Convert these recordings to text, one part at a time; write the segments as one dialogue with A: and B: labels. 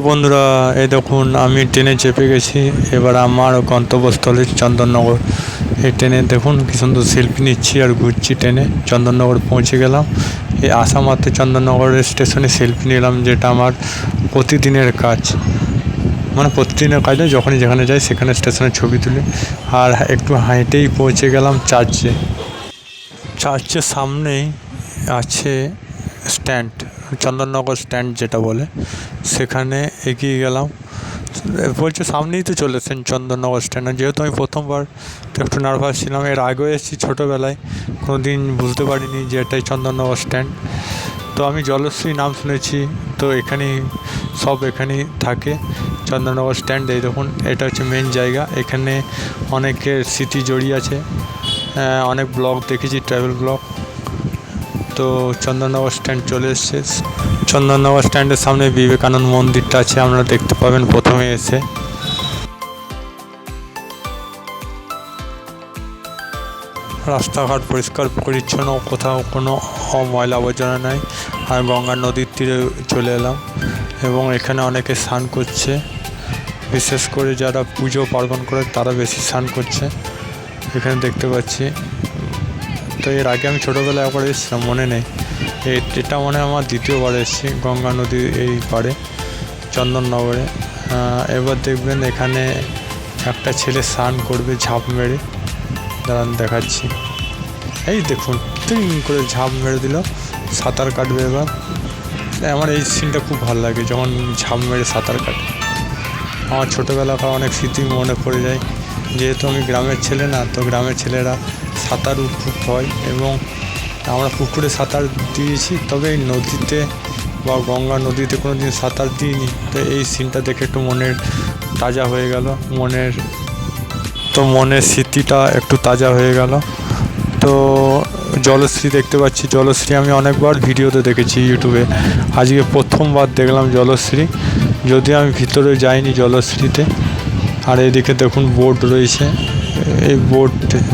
A: বন্ধুরা, এই দেখুন, আমি ট্রেনে চেপে গেছি। এবার আমার গন্তব্যস্থলে চন্দননগর। এই ট্রেনে দেখুন, কি সুন্দর সেলফি নিচ্ছি আর ঘুরছি ট্রেনে। চন্দননগর পৌঁছে গেলাম। এই আসা মাত্র চন্দননগরের স্টেশনে সেলফি নিলাম, যেটা আমার প্রতিদিনের কাজ। মানে প্রতিদিনের কাজ যখনই যেখানে যাই, সেখানে স্টেশনের ছবি তুলি। আর একটু হাঁটেই পৌঁছে গেলাম চার্চে। চার্চের সামনেই আছে স্ট্যান্ড চন্দননগর স্ট্যান্ড যেটা বলে, সেখানে এগিয়ে গেলাম। বলছে সামনেই তো চলে এসেছেন চন্দননগর স্ট্যান্ড যেহেতু আমি প্রথমবার তো একটু নার্ভাস ছিলাম, এর আগেও এসেছি ছোটোবেলায় কোনো দিন বুঝতে পারিনি যে এটাই চন্দননগর স্ট্যান্ড তো আমি জলশ্রী নাম শুনেছি, তো এখানেই, সব এখানেই থাকে চন্দননগর স্ট্যান্ড এই দেখুন, এটা হচ্ছে মেন জায়গা। এখানে অনেকের স্মৃতি জড়িয়ে আছে অনেক ব্লগ দেখেছি ট্রাভেল ব্লগ তো চন্দননগর স্ট্যান্ড চলে এসছে। চন্দননগর স্ট্যান্ডের সামনে বিবেকানন্দ মন্দিরটা আছে, আপনারা দেখতে পাবেন প্রথমে এসে। রাস্তাঘাট পরিষ্কার, পরিচ্ছন্ন, কোথাও কোনো ময়লা আবর্জনা নাই। আর গঙ্গা নদীর তীরে চলে এলাম এবং এখানে অনেকে স্নান করছে। বিশেষ করে যারা পুজো পার্বণ করে তারা বেশি স্নান করছে। এখানে দেখতে পাচ্ছি তো এর আগে আমি ছোটোবেলায় একবার এসেছিলাম, মনে নেই। এই এটা মনে হয় আমার দ্বিতীয়বার এসেছি, গঙ্গা নদীর এই পাড়ে, চন্দননগরে। এবার দেখবেন এখানে একটা ছেলে স্নান করবে, ঝাঁপ মেরে। দাঁড়ান, দেখাচ্ছি। এই দেখুন, তিন করে ঝাঁপ মেরে দিল, সাঁতার কাটবে এবার। আমার এই সিনটা খুব ভালো লাগে, যখন ঝাঁপ মেরে সাঁতার কাটে। আমার ছোটোবেলাকার অনেক স্মৃতি মনে পড়ে যায়। যেহেতু আমি গ্রামের ছেলে না, তো গ্রামের ছেলেরা সাঁতার খুব হয় এবং আমরা পুকুরে সাঁতার দিয়েছি, তবে এই নদীতে বা গঙ্গা নদীতে কোনো দিন সাঁতার দিইনি। তো এই সিনটা দেখে একটু মনের তাজা হয়ে গেল। মনের, তো মনের স্মৃতিটা একটু তাজা হয়ে গেল। তো জলশ্রী দেখতে পাচ্ছি, জলশ্রী আমি অনেকবার ভিডিওতে দেখেছি ইউটিউবে। আজকে প্রথমবার দেখলাম জলশ্রী। যদিও আমি ভিতরে যাইনি জলশ্রীতে আর এদিকে দেখুন বোট রয়েছে। এই বোট,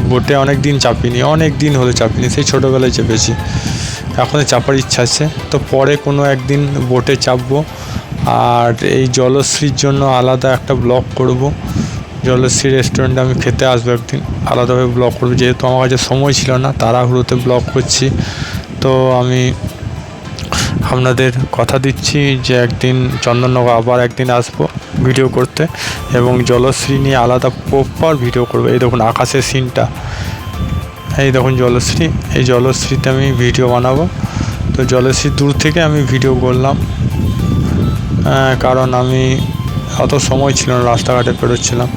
A: বোটে অনেক দিন চাপিনি, অনেক দিন হলো চাপিনি, সেই ছোটোবেলায় চেপেছি। এখন চাপার ইচ্ছা আছে। তো পরে কোনো একদিন বোটে চাপবো। আর এই জলশ্রীর জন্য আলাদা একটা ব্লগ করব। জলশ্রী রেস্টুরেন্টে আমি খেতে আসব একদিন। আলাদাভাবে ব্লগ করব। যেহেতু আমার কাছে সময় ছিল না, তাড়াহুড়োতে ব্লগ করছি। তো আমি আপনাদের কথা দিচ্ছি যে একদিন চন্দননগর আবার একদিন আসব ভিডিও করতে এবং জলশ্রী নিয়ে আলাদা প্রপার ভিডিও করব। এই দেখুন আকাশের সিনটা এই দেখুন জলশ্রী। এই জলশ্রীতে আমি ভিডিও বানাবো। তো জলশ্রী দূর থেকে আমি ভিডিও করলাম। কারণ আমি অত সময় ছিল না, রাস্তাঘাটে পেরোচ্ছিলাম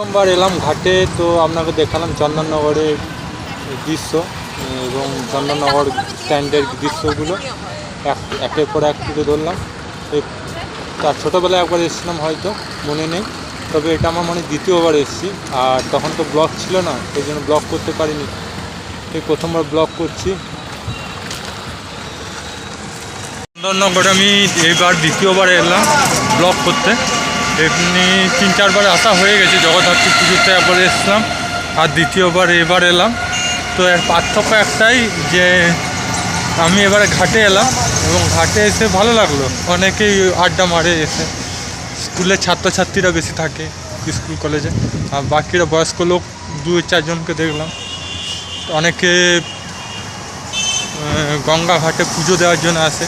A: প্রথমবার এলাম ঘাটে, তো আপনাকে দেখালাম চন্দননগরের দৃশ্য, এবং চন্দননগর স্ট্যান্ডের দৃশ্যগুলো এক, একের পর এক তুলে ধরলাম। তার ছোটোবেলায় একবার এসেছিলাম হয়তো, মনে নেই, তবে এটা আমার মনে দ্বিতীয়বার এসেছি, আর তখন তো ব্লগ ছিল না সেই জন্য ব্লগ করতে পারিনি। এই প্রথমবার ব্লগ করছি। চন্দননগরে আমি এইবার দ্বিতীয়বার এলাম ব্লগ করতে। এমনি তিন চারবার আসা হয়ে গেছে, জগদ্ধাত্রী পুজোতে একবার এসলাম আর দ্বিতীয়বার এবার এলাম। তো এর পার্থক্য একটাই যে আমি এবারে ঘাটে এলাম এবং ঘাটে এসে ভালো লাগল। অনেকেই আড্ডা মারে এসে। স্কুলের ছাত্রছাত্রীরা বেশি থাকে স্কুল, কলেজে। আর বাকিরা বয়স্ক লোক দু চারজনকে দেখলাম। অনেকে গঙ্গা ঘাটে পুজো দেওয়ার জন্য আসে।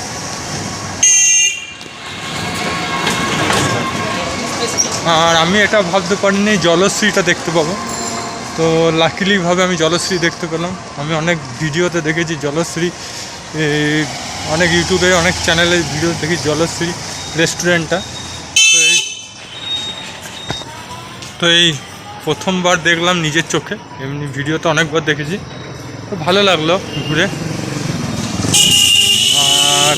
A: আর আমি এটা ভাবতে পারিনি, জলশ্রীটা দেখতে পাবো। তো লাকিলিভাবে আমি জলশ্রী দেখতে পেলাম। আমি অনেক ভিডিওতে দেখেছি জলশ্রী অনেক ইউটিউবে অনেক চ্যানেলে ভিডিও দেখি জলশ্রী রেস্টুরেন্টটা তো এই তো এই প্রথমবার দেখলাম নিজের চোখে। এমনি ভিডিওতে অনেকবার দেখেছি। তো ভালো লাগল ঘুরে। আর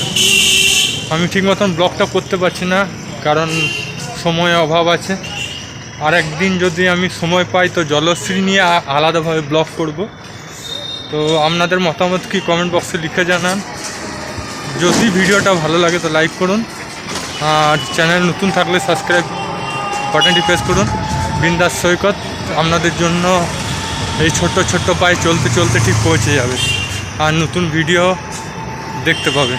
A: আমি ঠিক মতন ব্লগটা করতে পারছি না, কারণ সময় অভাব আছে। আর একদিন যদি আমি সময় পাই তো জলশ্রী নিয়ে আলাদাভাবে ব্লগ করব। তো আপনাদের মতামত কি কমেন্ট বক্সে লিখে জানান। যদি ভিডিওটা ভালো লাগে তো লাইক করুন। আর চ্যানেল নতুন থাকলে সাবস্ক্রাইব বাটনটি প্রেস করুন। বিন্দাস সৈকত, আপনাদের জন্য এই ছোট্ট ছোট্ট পায়ে চলতে চলতে ঠিক পৌঁছে যাবে। আর নতুন ভিডিও দেখতে পাবে।